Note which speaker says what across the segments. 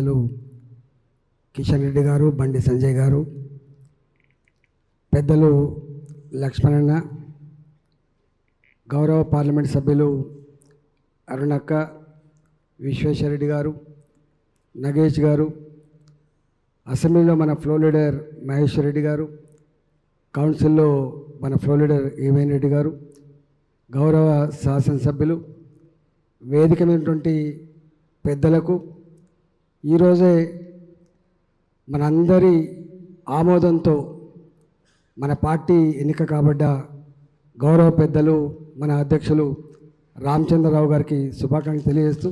Speaker 1: పెద్దలు కిషన్ రెడ్డి గారు బండి సంజయ్ గారు పెద్దలు లక్ష్మణన్న గౌరవ పార్లమెంట్ సభ్యులు అరుణక్క విశ్వేశ్వరరెడ్డి గారు నగేష్ గారు అసెంబ్లీలో మన ఫ్లో లీడర్ మహేశ్వర్ రెడ్డి గారు కౌన్సిల్లో మన ఫ్లో లీడర్ ఈవేన్ రెడ్డి గారు గౌరవ శాసనసభ్యులు వేదిక మీదటువంటి పెద్దలకు ఈరోజే మనందరి ఆమోదంతో మన పార్టీ ఎన్నిక కాబడ్డ గౌరవ పెద్దలు మన అధ్యక్షులు రామచంద్రరావు గారికి శుభాకాంక్షలు తెలియజేస్తూ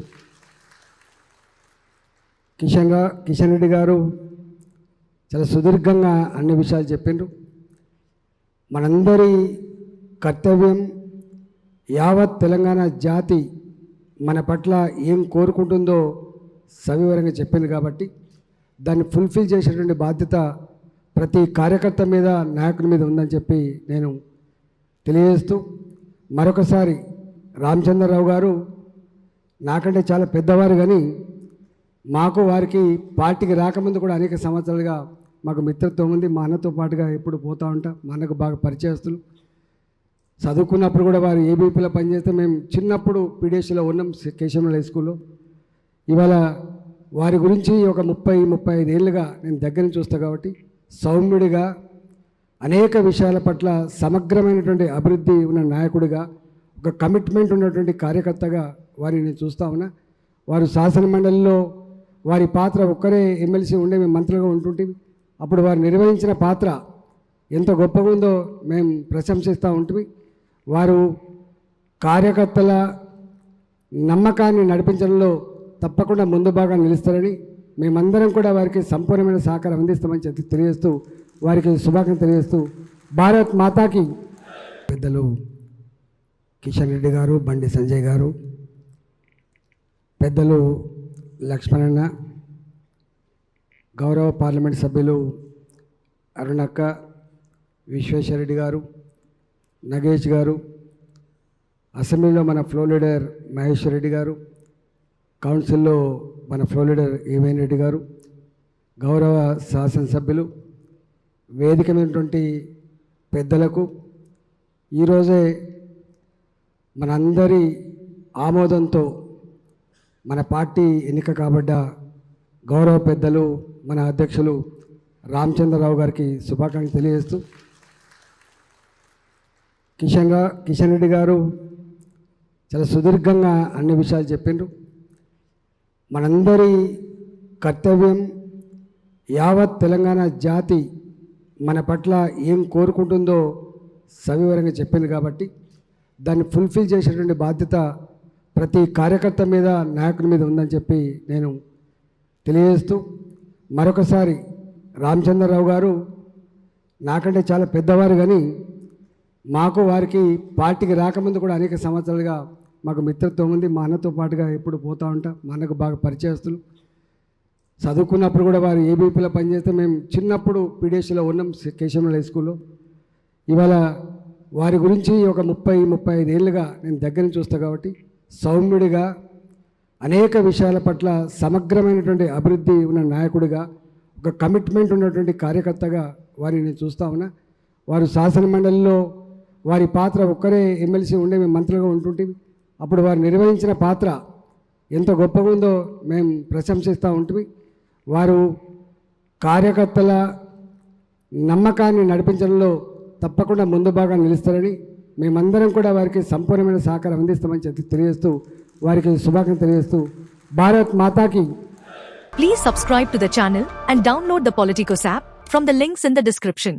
Speaker 1: కిషన్గా కిషన్ రెడ్డి గారు చాలా సుదీర్ఘంగా అన్ని విషయాలు చెప్పిండ్రు. మనందరి కర్తవ్యం యావత్ తెలంగాణ జాతి మన పట్ల ఏం కోరుకుంటుందో సవివరంగా చెప్పింది కాబట్టి దాన్ని ఫుల్ఫిల్ చేసేటువంటి బాధ్యత ప్రతి కార్యకర్త మీద నాయకుని మీద ఉందని చెప్పి నేను తెలియజేస్తూ మరొకసారి రామచంద్రరావు గారు నాకంటే చాలా పెద్దవారు కానీ మాకు వారికి పార్టీకి రాకముందు కూడా అనేక సంవత్సరాలుగా మాకు మిత్రత్వం ఉంది. మా అన్నతో పాటుగా ఎప్పుడు పోతూ ఉంటాం. మా అన్నకు బాగా పరిచయస్తులు. చదువుకున్నప్పుడు కూడా వారు ఏబీపీలో పనిచేస్తే మేము చిన్నప్పుడు పీడిఎస్లో ఉన్నాం కేశవరావు హై స్కూల్లో. ఇవాళ వారి గురించి ఒక ముప్పై ముప్పై ఐదేళ్ళుగా నేను దగ్గర చూస్తాను చూస్తా కాబట్టి సౌమ్యుడిగా అనేక విషయాల పట్ల సమగ్రమైనటువంటి అభివృద్ధి ఉన్న నాయకుడిగా ఒక కమిట్మెంట్ ఉన్నటువంటి కార్యకర్తగా వారిని నేను చూస్తా ఉన్నా. వారు శాసనమండలిలో వారి పాత్ర ఒక్కరే ఎమ్మెల్సీ ఉండే మేము మంత్రులుగా ఉంటుంటే అప్పుడు వారు నిర్వహించిన పాత్ర ఎంత గొప్పగా ఉందో మేము ప్రశంసిస్తూ ఉంటుంది వారు కార్యకర్తల నమ్మకాన్ని నడిపించడంలో తప్పకుండా ముందు బాగా నిలుస్తారని మేమందరం కూడా వారికి సంపూర్ణమైన సహకారం అందిస్తామని చెప్పి తెలియజేస్తూ వారికి శుభాకాంక్షలు తెలియజేస్తూ భారత్ మాతాకి పెద్దలు కిషన్ రెడ్డి గారు బండి సంజయ్ గారు పెద్దలు లక్ష్మణన్న గౌరవ పార్లమెంట్ సభ్యులు అరుణక్క విశ్వేశ్వరరెడ్డి గారు నగేష్ గారు అసెంబ్లీలో మన ఫ్లో లీడర్ మహేశ్వర్ రెడ్డి గారు కౌన్సిల్లో మన ఫ్లో లీడర్ ఏవైన్ రెడ్డి గారు గౌరవ శాసనసభ్యులు వేదికమైనటువంటి పెద్దలకు ఈరోజే మనందరి ఆమోదంతో మన పార్టీ ఎన్నిక కాబడ్డ గౌరవ పెద్దలు మన అధ్యక్షులు రామచంద్రరావు గారికి శుభాకాంక్షలు తెలియజేస్తూ కిషన్ కిషన్ రెడ్డి గారు చాలా సుదీర్ఘంగా అన్ని విషయాలు చెప్పిండ్రు. మనందరి కర్తవ్యం యావత్ తెలంగాణ జాతి మన పట్ల ఏం కోరుకుంటుందో సవివరంగా చెప్పింది కాబట్టి దాన్ని ఫుల్ఫిల్ చేసేటువంటి బాధ్యత ప్రతి కార్యకర్త మీద నాయకుని మీద ఉందని చెప్పి నేను తెలియజేస్తూ మరొకసారి రామచంద్రరావు గారు నాకంటే చాలా పెద్దవారు కానీ మాకు వారికి పార్టీకి రాకముందు కూడా అనేక సంవత్సరాలుగా మాకు మిత్రత్వం ఉంది మా అన్నతో పాటుగా ఎప్పుడు పోతూ ఉంటాం మా అన్నకు బాగా పరిచయస్తులు. చదువుకున్నప్పుడు కూడా వారు ఏబీపీలో పనిచేస్తే మేము చిన్నప్పుడు పీడిఎస్లో ఉన్నాం కేశవరావు హై స్కూల్లో. ఇవాళ వారి గురించి ఒక ముప్పై ముప్పై ఐదేళ్ళుగా నేను దగ్గర నుంచి కాబట్టి సౌమ్యుడిగా అనేక విషయాల పట్ల సమగ్రమైనటువంటి అభివృద్ధి ఉన్న నాయకుడిగా ఒక కమిట్మెంట్ ఉన్నటువంటి కార్యకర్తగా వారిని నేను చూస్తా ఉన్నా. వారు శాసన మండలిలో వారి పాత్ర ఒక్కరే ఎమ్మెల్సీ ఉండే మేము మంత్రులుగా ఉంటుంటే అప్పుడు వారు నిర్వహించిన పాత్ర ఎంత గొప్పగా ఉందో మేము ప్రశంసిస్తూ ఉంటుంది వారు కార్యకర్తల నమ్మకాన్ని నడిపించడంలో తప్పకుండా ముందు బాగా నిలుస్తారని మేమందరం కూడా వారికి సంపూర్ణమైన సహకారం అందిస్తామని చెప్పి తెలియజేస్తూ వారికి శుభాకాంక్షలు తెలియజేస్తూ భారత్ మాతాకి.
Speaker 2: Please subscribe to the channel and download the Politicos app from the links in the description